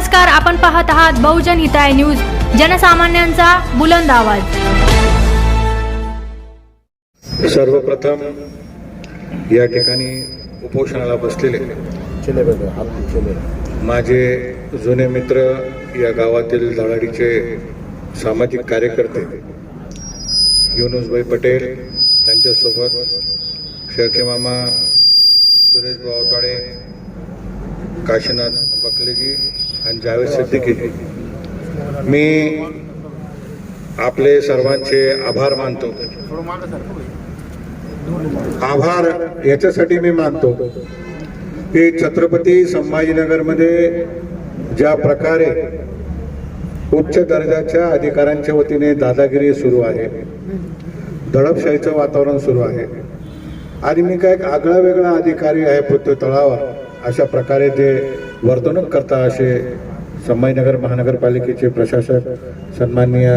नमस्कार आपण पाहत आहात बहुजन हिताय न्यूज जनसामान्यांचा बुलंद आवाज. सर्वप्रथम या ठिकाणी उपोषणाला बसलेले माझे जुने मित्र या गावातील धडाडीचे सामाजिक कार्यकर्ते युनुसभाई पटेल त्यांच्यासोबत शेळके मामा सुरेश भावताडे काशीनाथ बकलेजी आणि जावेद सिद्दीकी मी आपले सर्वांचे आभार मानतो. आभार याच्यासाठी मी मानतो की छत्रपती संभाजीनगरमध्ये ज्या प्रकारे उच्च दर्जाच्या अधिकाऱ्यांच्या वतीने दादागिरी सुरू आहे दडपशाहीचं वातावरण सुरू आहे आणि मी काय एक आगळा वेगळा अधिकारी आहे पृथ्वी तळावर अशा प्रकारे जे वर्तणूक करता असे संभाजीनगर महानगरपालिकेचे प्रशासक सन्माननीय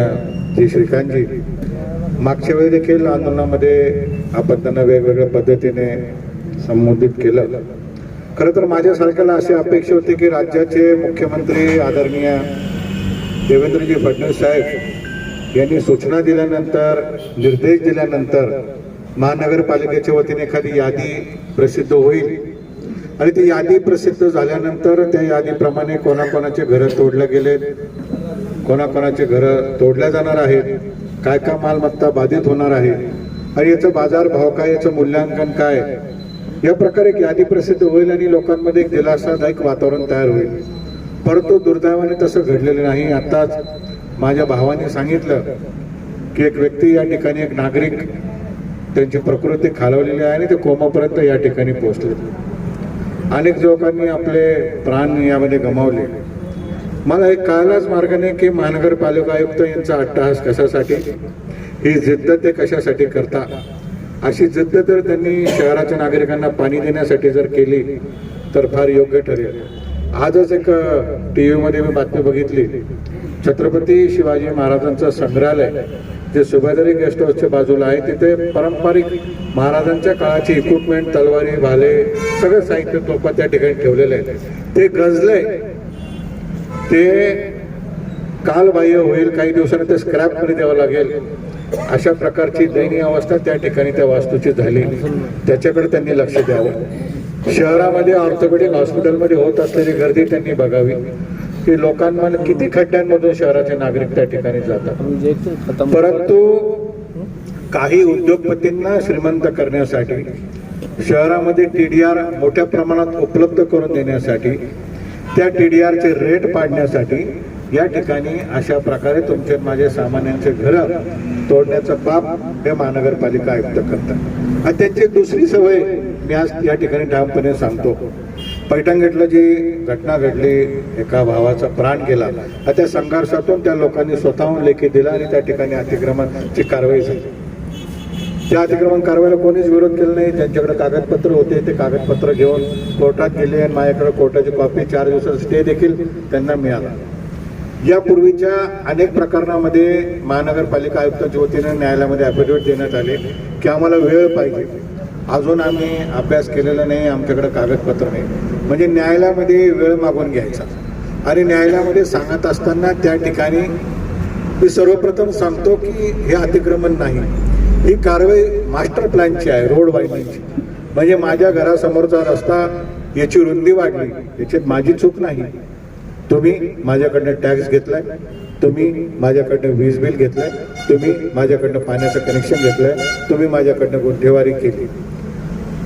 जी श्रीकांतजी. मागच्या वेळी देखील आंदोलनामध्ये आपण त्यांना वेगवेगळ्या पद्धतीने संबोधित केलं. खरं तर माझ्यासारख्याला अशी अपेक्षा होती की राज्याचे मुख्यमंत्री आदरणीय देवेंद्रजी फडणवीस साहेब यांनी सूचना दिल्यानंतर निर्देश दिल्यानंतर महानगरपालिकेच्या वतीने एखादी यादी प्रसिद्ध होईल. आणि ती यादी प्रसिद्ध झाल्यानंतर त्या यादीप्रमाणे कोणाकोणाचे घरं तोडले गेले कोणाकोणाचे घरं तोडल्या जाणार आहेत काय काय मालमत्ता बाधित होणार आहे आणि याचं बाजार भाव काय याचं मूल्यांकन काय या प्रकारे एक यादी प्रसिद्ध होईल आणि लोकांमध्ये एक दिलासादायक वातावरण तयार होईल. परंतु दुर्दैवाने तसं घडलेलं नाही. आत्ताच माझ्या भावाने सांगितलं की एक व्यक्ती या ठिकाणी एक नागरिक त्यांची प्रकृती खालवलेली आहे आणि ते कोमापर्यंत या ठिकाणी पोहोचले अनेक युवकांनी आपले प्राण यामध्ये गमावले. मला एक कळायलाच मार्गाने की महानगरपालिका आयुक्त यांचा अट्टहास कशासाठी? ही जिद्द ते कशासाठी करता? अशी जिद्द तर त्यांनी शहराच्या नागरिकांना पाणी देण्यासाठी जर केली तर फार योग्य ठरेल. आजच एक टी व्हीमध्ये मी बातमी बघितली. छत्रपती शिवाजी महाराजांचं संग्रहालय जे सुभेदारी गेस्ट हाऊसच्या बाजूला आहे तिथे पारंपरिक महाराजांच्या काळाची इक्विपमेंट तलवारी भाले सगळं साहित्य तोफा त्या ठिकाणी ठेवलेलं आहे. ते गजले ते कालबाह्य होईल काही दिवसांनी ते स्क्रॅपमध्ये द्यावं लागेल. अशा प्रकारची दयनीय अवस्था त्या ठिकाणी त्या वास्तूची झाली. त्याच्याकडे त्यांनी लक्ष द्यावं. शहरामध्ये ऑर्थोपेडिक हॉस्पिटलमध्ये होत असलेली गर्दी त्यांनी बघावी. की लोकांमध्ये किती खड्ड्यांमधून शहराचे नागरिक त्या ठिकाणी जातात? परंतु काही उद्योगपतींना श्रीमंत करण्यासाठी शहरामध्ये टी डी आर मोठ्या प्रमाणात उपलब्ध करून देण्यासाठी त्या टी डी आरचे रेट पाडण्यासाठी या ठिकाणी अशा प्रकारे तुमचे माझे सामान्यांचे घरं तोडण्याचं पाप हे महानगरपालिका आयुक्त करतात. आणि त्यांची दुसरी सवय मी आज या ठिकाणी ठामपणे सांगतो. पैठणगेटला जी घटना घडली एका भावाचा प्राण गेला त्या संघर्षातून त्या लोकांनी स्वतःहून लेखी दिला आणि त्या ठिकाणी अतिक्रमणची कारवाई झाली. त्या अतिक्रमण कारवाईला कोणीच विरोध केला नाही. त्यांच्याकडे कागदपत्र होते ते कागदपत्र घेऊन कोर्टात गेले आणि माझ्याकडे कोर्टाची कॉपी चार दिवसाचा स्टे देखील त्यांना मिळाला. यापूर्वीच्या अनेक प्रकरणामध्ये महानगरपालिका आयुक्तांच्या ज्योतीने न्यायालयामध्ये अफिडेविट देण्यात आले की आम्हाला वेळ पाहिजे. अजून आम्ही अभ्यास केलेला नाही आमच्याकडे कागदपत्र नाही. म्हणजे न्यायालयामध्ये वेळ मागून घ्यायचा. आणि न्यायालयामध्ये सांगत असताना त्या ठिकाणी मी सर्वप्रथम सांगतो की हे अतिक्रमण नाही. ही कारवाई मास्टर प्लॅनची आहे रोड वायडिंगची म्हणजे माझ्या घरासमोरचा रस्ता याची रुंदी वाढली. याच्यात माझी चूक नाही. तुम्ही माझ्याकडनं टॅक्स घेतलाय तुम्ही माझ्याकडनं वीज बिल घेतलंय तुम्ही माझ्याकडनं पाण्याचं कनेक्शन घेतलंय तुम्ही माझ्याकडनं गुंठेवारी केली.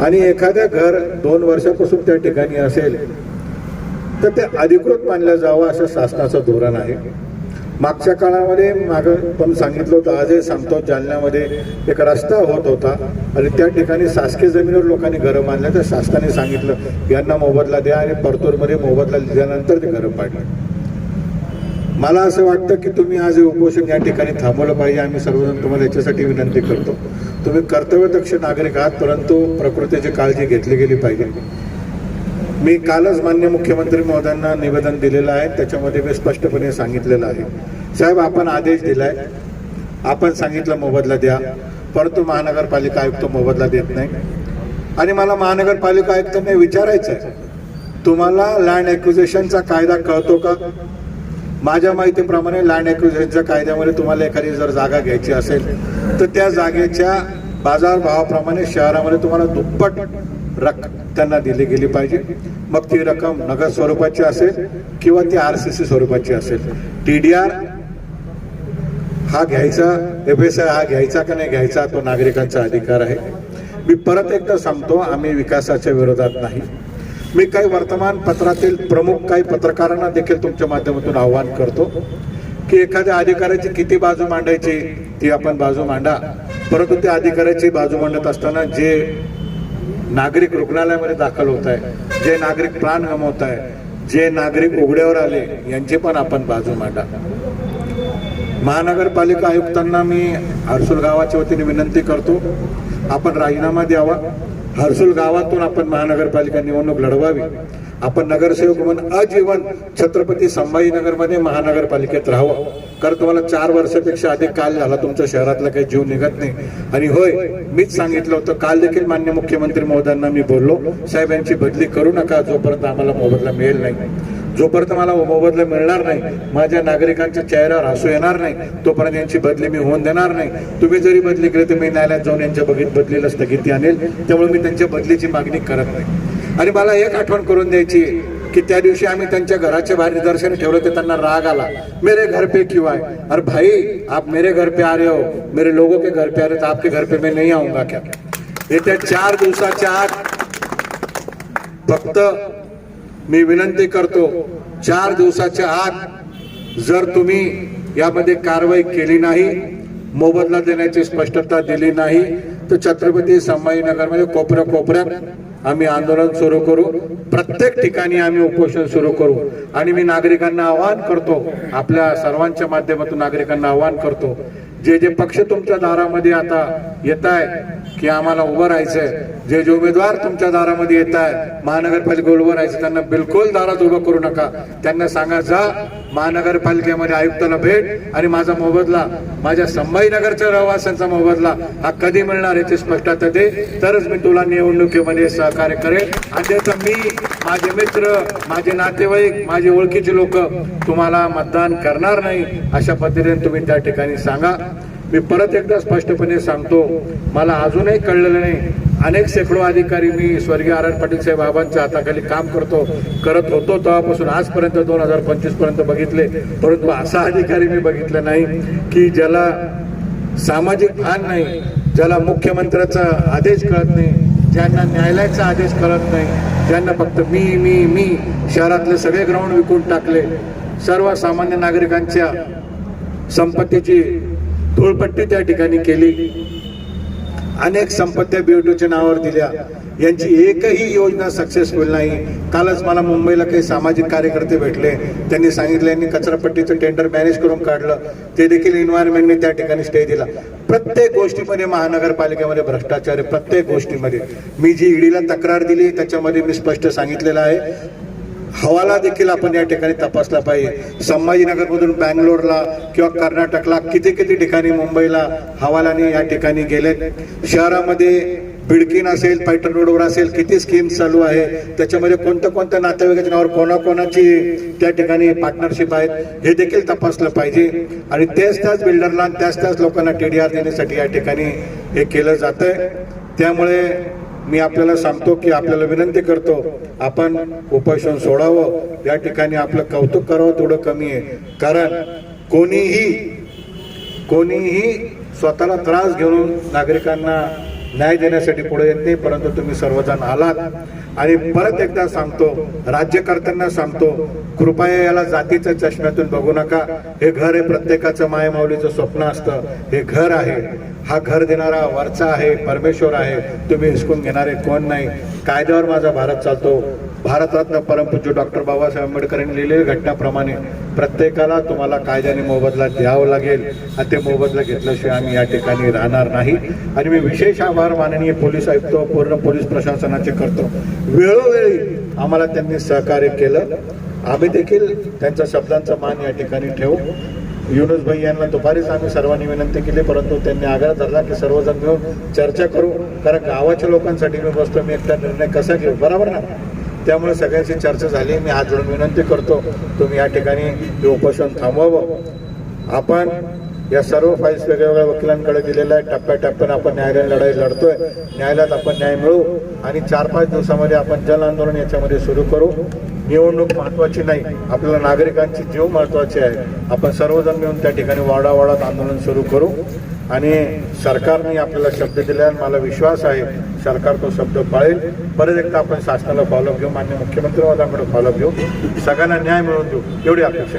आणि एखाद्या घर दोन वर्षापासून त्या ठिकाणी असेल तर ते अधिकृत मानलं जावं असं शासनाचं धोरण आहे. मागच्या काळामध्ये मागं पण सांगितलं होतं आजही सांगतो जालन्यामध्ये एक रस्ता होत होता आणि त्या ठिकाणी शासकीय जमिनीवर लोकांनी घरं बांधल्या तर शासनाने सांगितलं यांना मोबदला द्या आणि परतूरमध्ये मोबदला दिल्यानंतर ते घरं पाडलं. मला असं वाटतं की तुम्ही आज उपोषण या ठिकाणी थांबवलं पाहिजे. आम्ही सर्वजण तुम्हाला याच्यासाठी विनंती करतो. तुम्ही कर्तव्यदक्ष नागरिक आहात परंतु प्रकृतीची काळजी घेतली गेली पाहिजे. मी कालच मान्य मुख्यमंत्री महोदयांना निवेदन दिलेलं आहे त्याच्यामध्ये मी स्पष्टपणे सांगितलेलं आहे. साहेब आपण आदेश दिलाय. आपण सांगितलं मोबदला द्या परंतु महानगरपालिका आयुक्त मोबदला देत नाही. आणि मला महानगरपालिका आयुक्तांनी विचारायचं आहे तुम्हाला लँड ॲक्विजिशनचा कायदा कळतो का? माझ्या माहितीप्रमाणे लँड ॲक्विजिशनच्या कायद्यामध्ये तुम्हाला एखादी जर जागा घ्यायची असेल तर त्या जागेच्या बाजारभावाप्रमाणे शहरामध्ये तुम्हाला दुप्पट रक्कम त्यांना दिली गेली पाहिजे. मग ती रक्कम नगद स्वरूपाची असेल किंवा ती आर सी सी स्वरूपाची असेल. टी डी आर हा घ्यायचा एफ एस आय हा घ्यायचा का नाही घ्यायचा तो नागरिकांचा अधिकार आहे. मी परत एकदा सांगतो आम्ही विकासाच्या विरोधात नाही. मी काही वर्तमानपत्रातील प्रमुख काही पत्रकारांना देखील तुमच्या माध्यमातून आव्हान करतो की एखाद्या अधिकाऱ्याची किती बाजू मांडायची ती आपण बाजू मांडा. परंतु त्या अधिकाऱ्याची बाजू मांडत असताना जे नागरिक रुग्णालयामध्ये दाखल होत आहे जे नागरिक प्राण गमावत आहे जे नागरिक उघड्यावर आले यांची पण आपण बाजू मांडा. महानगरपालिका आयुक्तांना मी हर्सुल गावाच्या वतीने विनंती करतो आपण राजीनामा द्यावा. हर्सुल गावातून आपण महानगरपालिका निवडणूक लढवावी. आपण नगरसेवक म्हणून आजीवन छत्रपती संभाजीनगरमध्ये महानगरपालिकेत राहावं. कारण तुम्हाला चार वर्षापेक्षा अधिक काल झाला तुमच्या शहरातला काही जीव निघत नाही. आणि होय मीच सांगितलं होतं काल देखील मान्य मुख्यमंत्री महोदयांना मी बोललो साहेब यांची बदली करू नका जोपर्यंत आम्हाला मोबदला मिळेल नाही. जोपर्यंत मला मोबदला मिळणार नाही माझ्या नागरिकांच्या चेहऱ्यावर हसू येणार नाही तोपर्यंत यांची बदली मी होऊन देणार नाही. तुम्ही जरी बदली केली तर मी न्यायालयात जाऊन यांच्या बघित बदलीला स्थगिती आणेल. त्यामुळे मी त्यांच्या बदलीची मागणी करत नाही. आणि मला एक आठवण करून द्यायची की त्या दिवशी आम्ही त्यांच्या घराच्या बाहेर निदर्शन ठेवलं ते त्यांना राग आला. मेरे घर पे क्यों आए? अरे भाई आप मेरे घर पे आ रहे हो. मेरे लोगों के घर पे आ रहे हो, तो आपके घर पे मैं नहीं आऊंगा क्या? येत्या चार दिवसाच्या आत फक्त मी विनंती करतो चार दिवसाच्या आत जर तुम्ही यामध्ये कारवाई केली नाही मोबदला देण्याची स्पष्टता दिली नाही तर छत्रपती संभाजीनगरमध्ये कोपऱ्या कोपऱ्यात आम्ही आंदोलन सुरू करू. प्रत्येक ठिकाणी आम्ही उपोषण सुरू करू. आणि मी नागरिकांना आवाहन करतो. आपल्या सर्वांच्या माध्यमातून नागरिकांना आवाहन करतो. जे जे पक्ष तुमच्या दारामध्ये आता येत आहे की आम्हाला उभं राहायचंय जे जे उमेदवार तुमच्या दारामध्ये येत आहे महानगरपालिका उभं राहायचं त्यांना बिलकुल दारात उभं करू नका. त्यांना सांगा जा महानगरपालिकेमध्ये आयुक्ताला भेट आणि माझा मोबदला माझ्या संभाजीनगरच्या रहिवाशांचा मोबदला हा कधी मिळणार याची स्पष्टता दे. तरच मी तुला निवडणुकीमध्ये सहकार्य करेल. अन्यथा मी माझे मित्र माझे नातेवाईक माझे ओळखीचे लोक तुम्हाला मतदान करणार नाही अशा पद्धतीने तुम्ही त्या ठिकाणी सांगा. मी परत एकदा स्पष्टपणे सांगतो मला अजूनही कळलेलं नाही. अनेक शेकडो अधिकारी मी स्वर्गीय आर आर पाटील साहेब बाबांच्या हाताखाली काम करतो करत होतो तेव्हापासून आजपर्यंत दोन हजार पंचवीसपर्यंत बघितले. परंतु असा अधिकारी मी बघितला नाही की ज्याला सामाजिक भान नाही ज्याला मुख्यमंत्र्याचा आदेश कळत नाही ज्यांना न्यायालयाचा आदेश कळत नाही. त्यांना फक्त मी मी मी शहरातले सगळे ग्राउंड विकून टाकले. सर्वसामान्य नागरिकांच्या संपत्तीची धूळपट्टी त्या ठिकाणी केली. अनेक संपत्त्या बीओटीच्या नावावर दिल्या. यांची एकही योजना सक्सेसफुल नाही. कालच मला मुंबईला काही सामाजिक कार्यकर्ते भेटले. त्यांनी सांगितले यांनी कचरापट्टीचं टेंडर मॅनेज करून काढलं. ते देखील एन्व्हायरमेंटने त्या ठिकाणी स्टे दिला. प्रत्येक गोष्टीमध्ये महानगरपालिकेमध्ये भ्रष्टाचार आहे प्रत्येक गोष्टीमध्ये. मी जी ईडीला तक्रार दिली त्याच्यामध्ये मी स्पष्ट सांगितलेलं आहे. हवाला देखील आपण या ठिकाणी तपासला पाहिजे. संभाजीनगरमधून बँगलोरला किंवा कर्नाटकला किती किती ठिकाणी मुंबईला हवालाने या ठिकाणी गेलेत. शहरामध्ये बिडकीन असेल पैठण रोडवर असेल किती स्कीम चालू आहे त्याच्यामध्ये कोणत्या कोणत्या नातेवाईकाच्या नावावर कोणाकोणाची त्या ठिकाणी पार्टनरशिप आहेत हे देखील तपासलं पाहिजे. आणि तेच त्याच बिल्डरला आणि त्याच त्याच लोकांना टी डी आर देण्यासाठी या ठिकाणी हे केलं जातंय. त्यामुळे मी आपल्याला सांगतो की आपल्याला विनंती करतो आपण उपोषण सोडावं या ठिकाणी आपलं कौतुक करावं थोडं कमी आहे. कारण कोणीही कोणीही स्वतःला त्रास घेऊन नागरिकांना न्याय देण्यासाठी पुढे येत नाही परंतु तुम्ही सर्वजण आलात. आणि परत एकदा सांगतो राज्यकर्त्यांना सांगतो कृपया याला जातीच्या चष्म्यातून बघू नका. हे घर हे प्रत्येकाचं मायमाऊलीचं स्वप्न असतं. हे घर आहे. हा घर देणारा वरचा आहे परमेश्वर आहे. तुम्ही हिसकून घेणारे कोण नाही? कायद्यावर माझा भारत चालतो. भारतरत्न परमपूज्य डॉक्टर बाबासाहेब आंबेडकरांनी लिहिलेल्या घटनाप्रमाणे प्रत्येकाला तुम्हाला कायद्याने मोबदला द्यावा लागेल. आणि ते मोबदला घेतल्याशिवाय आम्ही या ठिकाणी राहणार नाही. आणि मी विशेष आभार माननीय पोलीस आयुक्त पूर्ण पोलीस प्रशासनाचे करतो. वेळोवेळी आम्हाला त्यांनी सहकार्य केलं. आम्ही देखील त्यांच्या शब्दांचा मान या ठिकाणी ठेवू. युनुस भाई यांना दुपारीच आम्ही सर्वांनी विनंती केली परंतु त्यांनी आग्रह धरला की सर्वजण मिळून चर्चा करू. कारण गावाच्या लोकांसाठी मी बसतो मी एकटा निर्णय कसा घेऊ? बरोबर ना? त्यामुळे सगळ्यांची चर्चा झाली. मी हात जोडून विनंती करतो तुम्ही या ठिकाणी हे उपोषण थांबवावं. आपण या सर्व फाईल्स वेगवेगळ्या वकिलांकडे दिलेल्या आहे टप्प्याटप्प्याने आपण न्यायालयीन लढाई लढतोय. न्यायालयात आपण न्याय मिळू आणि चार पाच दिवसामध्ये आपण जन आंदोलन याच्यामध्ये सुरू करू. निवडणूक महत्वाची नाही. आपल्याला नागरिकांची जीव महत्त्वाची आहे. आपण सर्वजण मिळून त्या ठिकाणी वाडावाडात आंदोलन सुरू करू. आणि सरकारने आपल्याला शब्द दिला आणि मला विश्वास आहे सरकार तो शब्द पाळेल. परत एकदा आपण शासनाला फॉलोअप घेऊ मान्य मुख्यमंत्री महोदयांकडे फॉलोअप घेऊ. सगळ्यांना न्याय मिळवून देऊ. एवढी अपेक्षा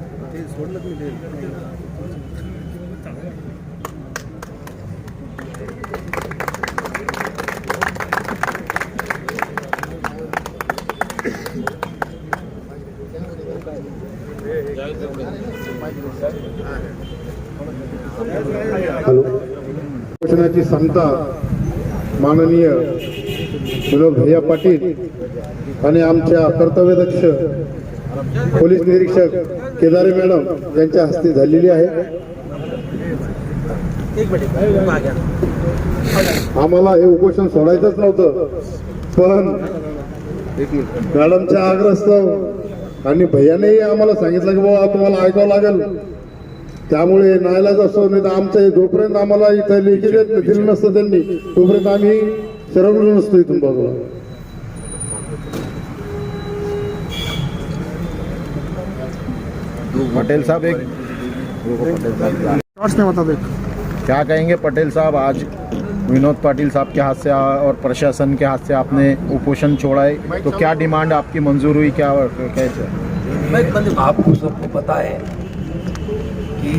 मी ते. हॅलो. उपोषणाची संता माननीय विनोद भैया पाटील आणि आमच्या कर्तव्यदक्ष पोलीस निरीक्षक केदारे मॅडम यांच्या हस्ते झालेली आहे. आम्हाला हे उपोषण सोडायचंच नव्हतं. पण मॅडमच्या आग्रस्तव आणि भैयानेही आम्हाला सांगितलं की बाबा तुम्हाला ऐकावं लागेल. त्यामुळे नाईलाज असतो नाही तर आमचं जोपर्यंत आम्हाला इथं लेखी दिलं नसतं त्यांनी तोपर्यंत आम्ही सरवलो नसतो इथून बाजूला. पटेल साहब एक बता दे क्या कहेंगे पटेल साहब? आज विनोद पाटिल साहब के हाथ से और प्रशासन के हाथ से आपने उपोषण छोड़ा है। तो क्या डिमांड आपकी मंजूर हुई? क्या कैसे आपको सबको पता है कि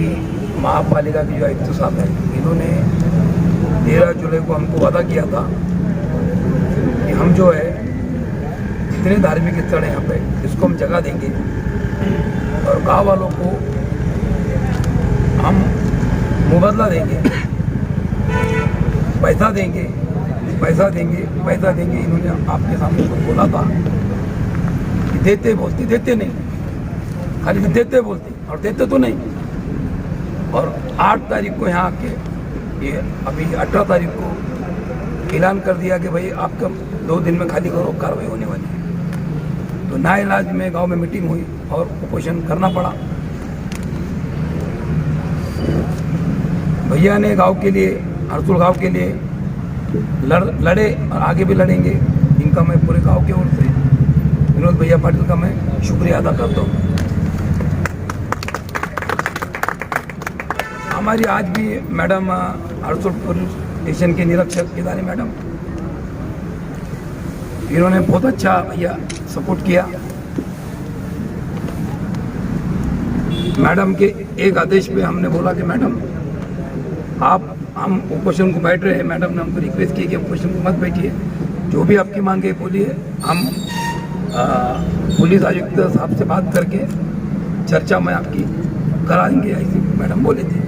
महापालिका के जो आयुक्त साहब हैं इन्होंने तेरह जुलाई को हमको वादा किया था कि हम जो है जितने धार्मिक स्थल हैं यहाँ पे इसको हम जगह देंगे। और गाँव वालों को हम मुबदला देंगे। पैसा देंगे पैसा देंगे पैसा देंगे, इन्होंने आपके सामने कुछ बोला था। कि देते बोलते, देते नहीं। खाली देते बोलते और देते तो नहीं। और आठ तारीख को यहाँ आके ये अभी अठारह तारीख को ऐलान कर दिया कि भाई आपका दो दिन में खाली करो, कार्रवाई होने वाली है। तो ना इलाज में गाँव में मीटिंग हुई। और उपोषण करना पड़ा। भैया ने गाँव के लिए, हरसुल गाँव के लिए लड़, लड़े और आगे भी लड़ेंगे। इनका मैं पूरे गाँव की ओर से विनोद भैया पाटिल का मैं शुक्रिया अदा करता हूँ। हमारी आज भी मैडम हरसुल पुलिस स्टेशन के निरीक्षक केदारी मैडम। इन्होंने बहुत अच्छा भैया सपोर्ट किया। मैडम के एक आदेश पे हमने बोला कि मैडम, आप, हम उपोषण को बैठ रहे हैं। मैडम ने हमको रिक्वेस्ट की कि उपोषण को मत बैठिए। जो भी आपकी मांगे बोलिए। हम पुलिस आयुक्त साहब से बात करके चर्चा में आपकी करा देंगे ऐसी मैडम बोले थे।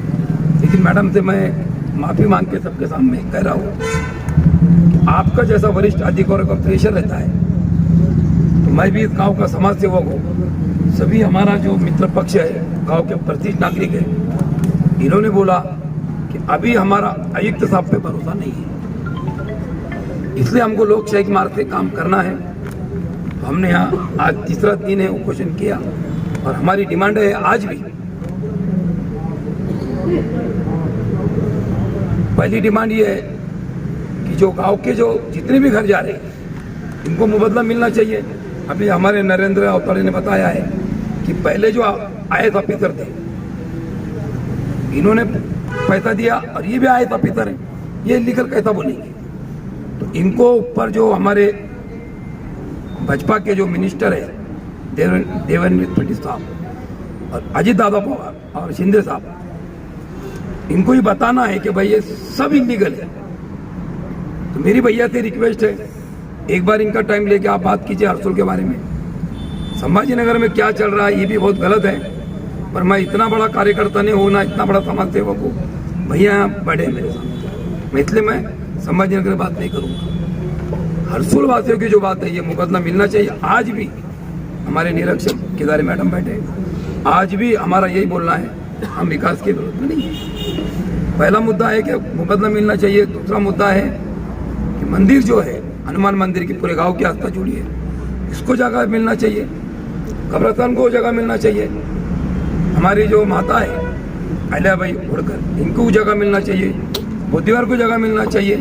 लेकिन मैडम से मैं माफ़ी मांग के सबके सामने कह रहा हूँ आपका जैसा वरिष्ठ अधिकारियों का प्रेशर रहता है तो मैं भी इस गाँव का समाज सेवक हूँ। सभी हमारा जो मित्र पक्ष है गाँव के प्रतिष्ठित नागरिक है। इन्होंने बोला कि अभी हमारा आयुक्त साहब पे भरोसा नहीं है। इसलिए हमको लोकशाही के मार्ग से काम करना है। तो हमने यहाँ आज तीसरा दिन है, उपोषण किया और हमारी डिमांड है आज भी। पहली डिमांड ये है कि जो गाँव के जो जितने भी घर जा रहे हैं, इनको मुबदला मिलना चाहिए। अभी हमारे नरेंद्र अवतारे ने बताया है कि पहले जो था पितर थे इन्होंने पैसा दिया और ये भी था पितर है ये लीगल कैसा बोलेंगे? तो इनको ऊपर जो हमारे भाजपा के जो मिनिस्टर है देवेंद्र फडणवीस साहब और अजित दादा पवार और शिंदे साहब, इनको ही बताना है कि भाई ये सब इलीगल है। तो मेरी भैया से रिक्वेस्ट है, एक बार इनका टाइम लेके आप बात कीजिए हर्सुल के बारे में। संभाजी नगर में क्या चल रहा है, ये भी बहुत गलत है। पर मैं इतना बड़ा कार्यकर्ता नहीं हूँ, ना इतना बड़ा समाज सेवक हूँ। भैया यहाँ बड़े मेरे सामने इसलिए मैं नगर बात नहीं करूँगा। हरसूल वासियों की जो बात है, ये मुकदमा मिलना चाहिए। आज भी हमारे निरीक्षक केदारी मैडम बैठे आज भी हमारा यही बोलना है, हम विकास के विरोध में नहीं हैं। पहला मुद्दा है कि मुकदमा मिलना चाहिए। दूसरा मुद्दा है कि मंदिर जो है, हनुमान मंदिर की पूरे गाँव की आस्था जुड़ी है। इसको जगह मिलना चाहिए। कब्रस्तान को जगह मिलना चाहिए। हमारी जो माता है अलिया भाई होड़कर इनको जगह मिलना चाहिए, बुद्धिवार को जगह मिलना चाहिए।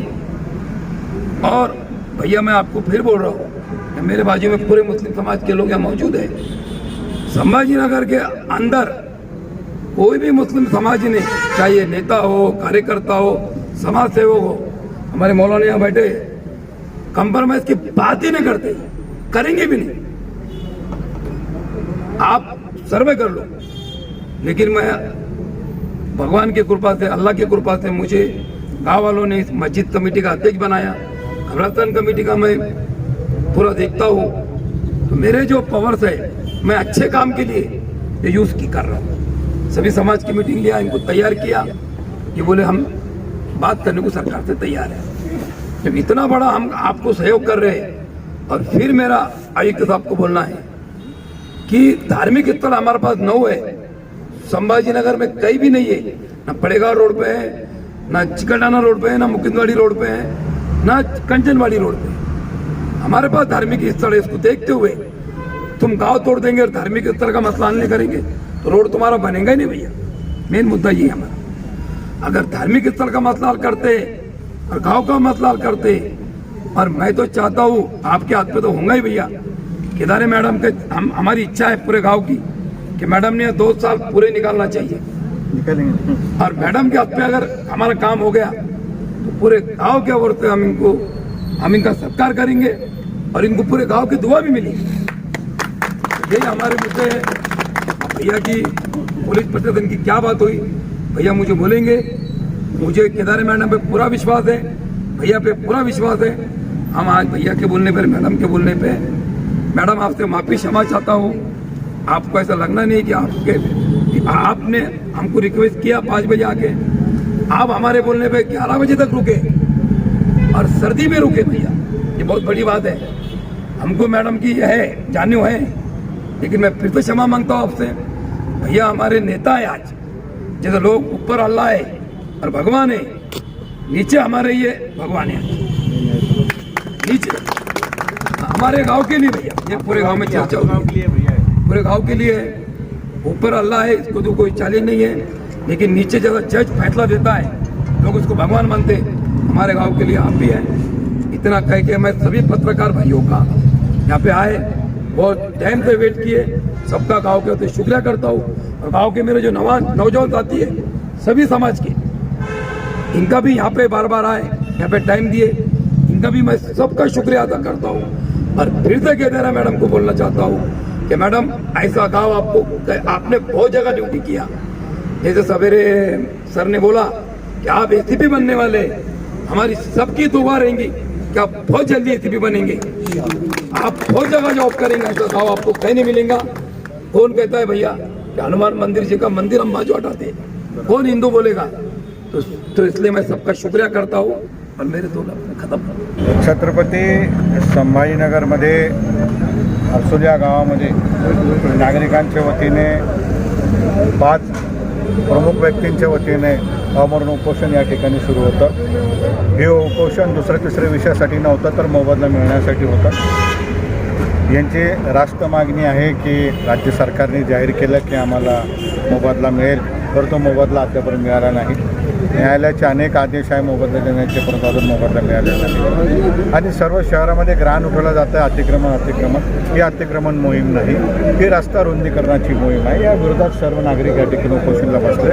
और भैया, मैं आपको फिर बोल रहा हूँ मेरे बाजू में पूरे मुस्लिम समाज के लोग यहाँ मौजूद है। संभाजी नगर के अंदर कोई भी मुस्लिम समाज ने चाहे नेता हो, कार्यकर्ता हो समाज सेवक हो, हमारे मौलाना यहाँ बैठे कंप्रोमाइज की बात ही नहीं करते, करेंगे भी नहीं। आप सर्वे कर लो। लेकिन मैं भगवान की कृपा से, अल्लाह की कृपा से मुझे गाँव वालों ने इस मस्जिद कमेटी का अध्यक्ष बनाया। कब्रस्तान कमेटी का मैं पूरा देखता हूँ। तो मेरे जो पावर्स है, मैं अच्छे काम के लिए यूज़ की कर रहा हूँ। सभी समाज की मीटिंग लिया, इनको तैयार किया कि बोले हम बात करने को सरकार से तैयार है। जब इतना बड़ा हम आपको सहयोग कर रहे हैं, और फिर मेरा आयुक्त साहब को बोलना है कि धार्मिक स्थल हमारे पास नौ है संभाजी नगर में कहीं भी नहीं है। ना पड़ेगा रोड पे है ना चिकटाना रोड पे है ना मुकिंदवाड़ी रोड पे है ना कंचनवाड़ी रोड पे। हमारे पास धार्मिक स्थल है, इसको देखते हुए। तुम गाँव तोड़ देंगे और धार्मिक स्थल का मसला हल नहीं करेंगे तो रोड तुम्हारा बनेगा ही नहीं भैया। मेन मुद्दा ये हमारा। अगर धार्मिक स्थल का मसला हल करते और गाँव का मसला हल करते, और मैं तो चाहता हूँ, आपके हाथ पे तो होगा ही भैया। केदारे मैडम के, हम, हमारी इच्छा है पूरे गाँव की कि मैडम ने दो साल पूरे निकालना चाहिए। निकलेंगे। और मैडम के हाथ पे अगर हमारा काम हो गया तो पूरे गाँव के ओर से हम इनको हम इनका सत्कार करेंगे और इनको पूरे गाँव की दुआ भी मिलेगी। यही हमारे मुद्दे है। भैया की पुलिस प्रशासन की क्या बात हुई भैया मुझे बोलेंगे। मुझे केदारे मैडम पे पूरा विश्वास है भैया पे पूरा विश्वास है। हम आज भैया के बोलने पर मैडम के बोलने पे मैडम आपसे माफ़ी क्षमा चाहता हूँ। आपको ऐसा लगना नहीं कि आपके कि आपने हमको रिक्वेस्ट किया पाँच बजे आके। आप हमारे बोलने पे ग्यारह बजे तक रुके। और सर्दी में रुके भैया। ये बहुत बड़ी बात है। हमको मैडम की यह है जाने है। लेकिन मैं फिर से क्षमा माँगता हूँ आपसे। भैया, हमारे नेता है आज। जैसे लोग ऊपर अल्लाह है और भगवान है। नीचे हमारे ये भगवान है। नीचे। हमारे गाँव के लिए भैया। ये पूरे गाँव में चर्चा होगी पूरे गाँव के लिए है। ऊपर अल्लाह है, इसको तो कोई चैलेंज नहीं है। लेकिन नीचे जब जज फैसला देता है। लोग उसको भगवान मानते हमारे गाँव के लिए आप भी हैं। इतना कह के मैं सभी पत्रकार भाइयों का यहाँ पे आए। बहुत टाइम से वेट किए। सबका गाँव के होते शुक्रिया करता हूँ। और गाँव के मेरे जो नवान नौजवान साथी है, सभी समाज के, इनका भी यहाँ पे बार बार आए। यहाँ पे टाइम दिए। इनका भी मैं सबका शुक्रिया अदा करता हूँ। और फिर से केदारा मैडम को बोलना चाहता हूँ। कि मैडम ऐसा गाँव आपको आपने बहुत जगह ड्यूटी किया। जैसे सवेरे सर ने बोला कि आप एसीपी बनने वाले हमारी सबकी दुआ रहेंगी कि आप बहुत जल्दी एसीपी बनेंगे। आप बहुत जगह जॉब करेंगे ऐसा गाँव आपको कहीं नहीं मिलेगा। कौन कहता है भैया हनुमान मंदिर जी का मंदिर हम बाजू हटाते कौन हिंदू बोलेगा? तो, तो इसलिए मैं सबका शुक्रिया करता हूँ और मेरे दो खत्म। छत्रपती संभाजीनगरमध्ये हर्सुल या गावामध्ये नागरिकांच्या वतीने पाच प्रमुख व्यक्तींच्या वतीने अमरण उपोषण या ठिकाणी सुरू होतं. हे उपोषण दुसऱ्या तिसऱ्या विषयासाठी नव्हतं तर मोबदला मिळण्यासाठी होतं. यांची रास्त मागणी आहे की राज्य सरकारने जाहीर केलं की आम्हाला मोबदला मिळेल तर तो मोबदला अद्यापर्यंत मिळाला नाही. न्यायालयाचे अनेक आदेश आहे मोबदला देण्याचे परंतु अजून मोबदला मिळालेला नाही. आणि सर्व शहरामध्ये ग्राण उठवलं जातं आहे अतिक्रमण अतिक्रमण. ही अतिक्रमण मोहीम नाही. ही रस्ता रुंदीकरणाची मोहीम आहे. या विरोधात सर्व नागरिक या ठिकाणी उपोषणला बसले.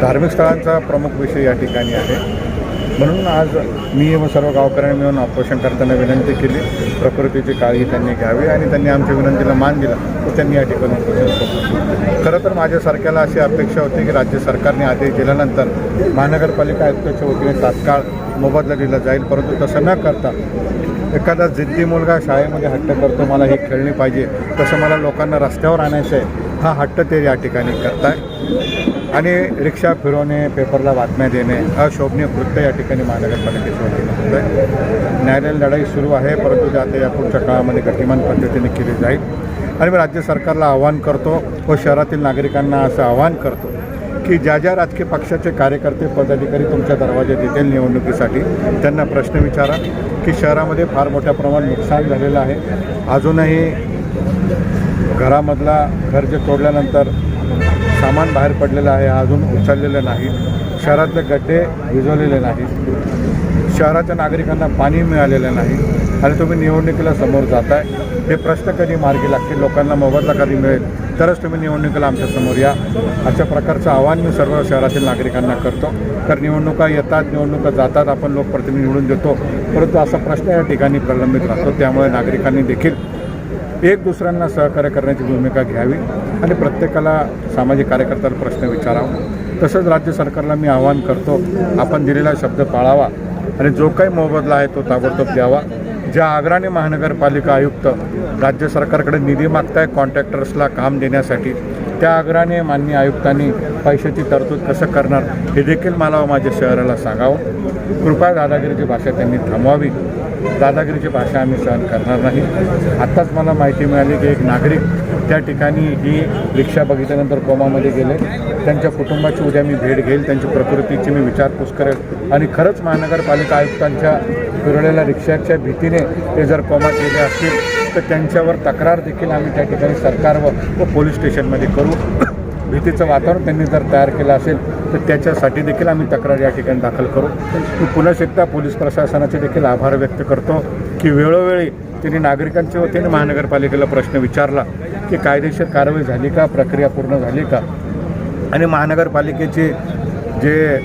धार्मिक स्थळांचा प्रमुख विषय या ठिकाणी आहे. म्हणून आज मी व सर्व गावकऱ्यांनी मिळून ऑपरेशन करताना विनंती केली. प्रकृतीची काळजी त्यांनी घ्यावी आणि त्यांनी आमच्या विनंतीला मान दिला तर त्यांनी या ठिकाणी खरं तर माझ्यासारख्याला अशी अपेक्षा होती की राज्य सरकारने आदेश दिल्यानंतर महानगरपालिका आयुक्ताच्या वतीने तात्काळ मोबदला दिला जाईल परंतु तसं न करता एखादा जिद्दी मुलगा शाळेमध्ये हट्ट करतो मला ही खेळणी पाहिजे तसं मला लोकांना रस्त्यावर आणायचं आहे हा हट्ट ते या ठिकाणी करताय. आणि रिक्षा फिरवणे पेपरला बातम्या देणे अशोभनीय कृत्य या ठिकाणी महानगरपालिकेच्या वतीनं होत आहे न्यायालयीन लढाई सुरू आहे परंतु ते आता या पुढच्या काळामध्ये गतिमान पद्धतीने केली जाईल. आणि मी राज्य सरकारला आवाहन करतो व शहरातील नागरिकांना असं आवाहन करतो की ज्या ज्या राजकीय पक्षाचे कार्यकर्ते पदाधिकारी तुमच्या दरवाज्यात येतील निवडणुकीसाठी त्यांना प्रश्न विचारा की शहरामध्ये फार मोठ्या प्रमाणात नुकसान झालेलं आहे. अजूनही घरामधला घर जे तोडल्यानंतर सामान बाहेर पडलेलं आहे अजून उचललेलं नाही. शहरातले गड्डे विजवलेले नाहीत. शहराच्या नागरिकांना पाणी मिळालेलं नाही. आणि तुम्ही निवडणुकीला समोर जाताय. हे प्रश्न कधी मार्गी लागतील? लोकांना मोबदला कधी मिळेल? तरच तुम्ही निवडणुकीला आमच्यासमोर या. अशा प्रकारचं आव्हान मी सर्व शहरातील नागरिकांना करतो. तर निवडणुका येतात निवडणुका जातात आपण लोकप्रतिनिधी निवडून देतो. परंतु असा प्रश्न या ठिकाणी प्रलंबित राहतो. त्यामुळे नागरिकांनी देखील एक दुसऱ्यांना सहकार्य करण्याची भूमिका घ्यावी आणि प्रत्येकाला सामाजिक कार्यकर्त्याला प्रश्न विचारावा. तसंच राज्य सरकारला मी आवाहन करतो आपण दिलेला शब्द पाळावा आणि जो काही मोबदला आहे तो ताबडतोब द्यावा. ज्या आग्राने महानगरपालिका आयुक्त राज्य सरकारकडे निधी मागताय कॉन्ट्रॅक्टर्सला काम देण्यासाठी त्या आग्राने माननीय आयुक्तांनी पैशाची तरतूद कसं करणार हे देखील मला माझ्या शहराला सांगावं. कृपया दादागिरीची भाषा त्यांनी थांबवावी. दादागिरीची भाषा आम्ही सहन करणार नाही. आत्ताच मला माहिती मिळाली की एक नागरिक त्या ठिकाणी ही रिक्षा बघितल्यानंतर कोमामध्ये गेले. त्यांच्या कुटुंबाची उद्या मी भेट घेईल त्यांची प्रकृतीची मी विचारपूस करेल. आणि खरंच महानगरपालिका आयुक्तांच्या फिरलेल्या रिक्षाच्या भीतीने ते जर कोमात गेले असतील तर त्यांच्यावर तक्रार देखील आम्ही त्या ठिकाणी सरकार व पोलीस स्टेशनमध्ये करू. भीतीचं वातावरण त्यांनी जर तयार केलं असेल तर त्याच्यासाठी देखील आम्ही तक्रार या ठिकाणी दाखल करू. मी पुन्हा एकदा पोलीस प्रशासनाचे देखील आभार व्यक्त करतो की वेळोवेळी त्यांनी नागरिकांच्या वतीने महानगरपालिकेला प्रश्न विचारला की कायदेशीर कारवाई झाली का प्रक्रिया पूर्ण झाली का? आणि महानगरपालिकेचे जे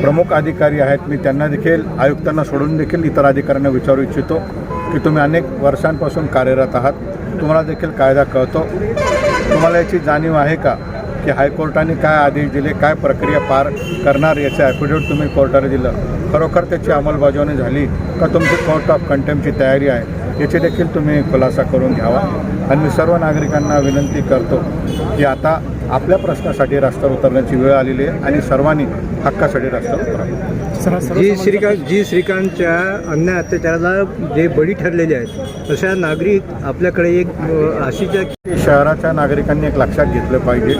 प्रमुख अधिकारी आहेत मी त्यांना देखील आयुक्तांना सोडून देखील इतर अधिकाऱ्यांना विचारू इच्छितो की तुम्ही अनेक वर्षांपासून कार्यरत आहात. तुम्हाला देखील कायदा कळतो. तुम्हाला याची जाणीव आहे का? की हायकोर्टाने काय आदेश दिले काय प्रक्रिया पार करणार याचं ॲफिडेविट तुम्ही कोर्टाने दिलं. खरोखर त्याची अंमलबजावणी झाली का तुमची कोर्ट ऑफ कंटेम्पची तयारी आहे याची देखील तुम्ही खुलासा करून घ्यावा. आणि मी सर्व नागरिकांना विनंती करतो की आता आपल्या प्रश्नासाठी रस्त्यावर उतरण्याची वेळ आलेली आहे आणि सर्वांनी हक्कासाठी रस्त्यावर उतरावं. जी श्रीकांत जी श्रीकांतच्या अन्याय अत्याचाराला जे बळी ठरलेले आहेत तशा नागरिक आपल्याकडे एक आशीच्या की शहराच्या नागरिकांनी एक लक्षात घेतलं पाहिजे.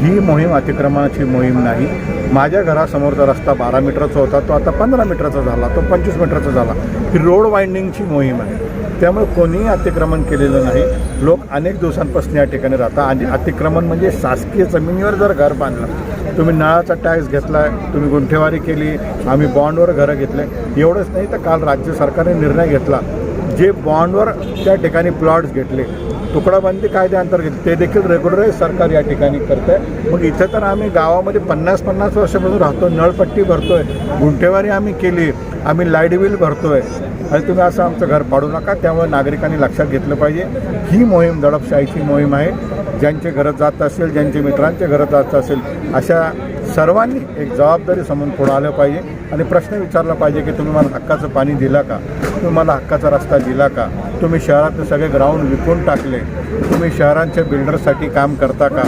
ही मोहीम अतिक्रमणाची मोहीम नाही. माझ्या घरासमोरचा रस्ता बारा मीटरचा होता तो आता पंधरा मीटरचा झाला तो पंचवीस मीटरचा झाला. ही रोड वाइंडिंगची मोहीम आहे. त्यामुळे कोणीही अतिक्रमण केलेलं नाही. लोक अनेक दिवसांपासून या ठिकाणी राहतात. आणि अतिक्रमण म्हणजे शासकीय जमिनीवर जर घर बांधलं तुम्ही नळाचा टॅक्स घेतला तुम्ही गुंठेवारी केली आम्ही बॉन्डवर घरं घेतले. एवढंच नाही तर काल राज्य सरकारने निर्णय घेतला जे बॉन्डवर त्या ठिकाणी प्लॉट्स घेतले तुकडाबंदी कायद्याअंतर्गत ते देखील रेग्युलराईज सरकार या ठिकाणी करतं आहे मग इथं तर आम्ही गावामध्ये पन्नास पन्नास वर्षापासून राहतो नळपट्टी भरतोय गुंठेवारी आम्ही केली आम्ही लाइट बिल भरतोय. आणि तुम्ही असं आमचं घर पाडू नका त्यामुळे नागरिकांनी लक्षात घेतलं पाहिजे. ही मोहीम दडपशाहीची मोहीम आहे. ज्यांचे घरं जात असेल ज्यांचे मित्रांचे घरं जात असेल अशा सर्वांनी एक जबाबदारी समोर पुढं आलं पाहिजे. आणि प्रश्न विचारला पाहिजे की तुम्ही मला हक्काचं पाणी दिला का? तुम्ही मला हक्काचा रस्ता दिला का? तुम्ही शहरातले सगळे ग्राउंड विकून टाकले. तुम्ही शहरांच्या बिल्डर्ससाठी काम करता का?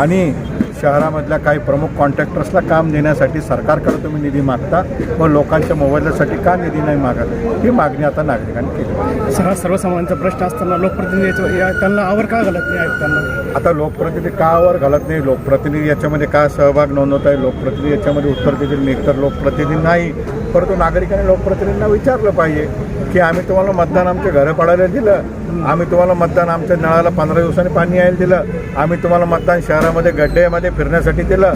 आणि शहरामधल्या काही प्रमुख कॉन्ट्रॅक्टर्सला काम देण्यासाठी सरकारकडे तुम्ही निधी मागता? मग लोकांच्या मोबदल्यासाठी का निधी नाही मागत? ही मागणी आता नागरिकांनी केली सर्व सर्वसामान्यांचा प्रश्न असताना लोकप्रतिनिधी त्यांना आवर का घालत नाही आयुक्तांना आता लोकप्रतिनिधी का वर घालत नाही? लोकप्रतिनिधी याच्यामध्ये का सहभाग नोंदवत आहे? लोकप्रतिनिधी याच्यामध्ये उत्तर देतील मी तर लोकप्रतिनिधी नाही. परंतु नागरिकांनी लोकप्रतिनिधींना विचारलं पाहिजे की आम्ही तुम्हाला मतदान आमच्या घरं पाडायला दिलं आम्ही तुम्हाला मतदान आमच्या नळाला पंधरा दिवसांनी पाणी यायला दिलं आम्ही तुम्हाला मतदान शहरामध्ये गड्ड्यामध्ये फिरण्यासाठी दिलं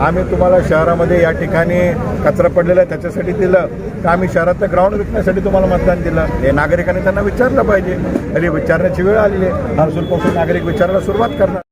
आम्ही तुम्हाला शहरामध्ये या ठिकाणी कचरा पडलेला आहे त्याच्यासाठी दिलं तर आम्ही शहरातलं ग्राउंड विकण्यासाठी तुम्हाला मतदान दिलं. हे नागरिकांनी त्यांना विचारलं पाहिजे. अरे विचारण्याची वेळ आलेली आहे. हरसूलपासून नागरिक विचारायला सुरुवात करणार.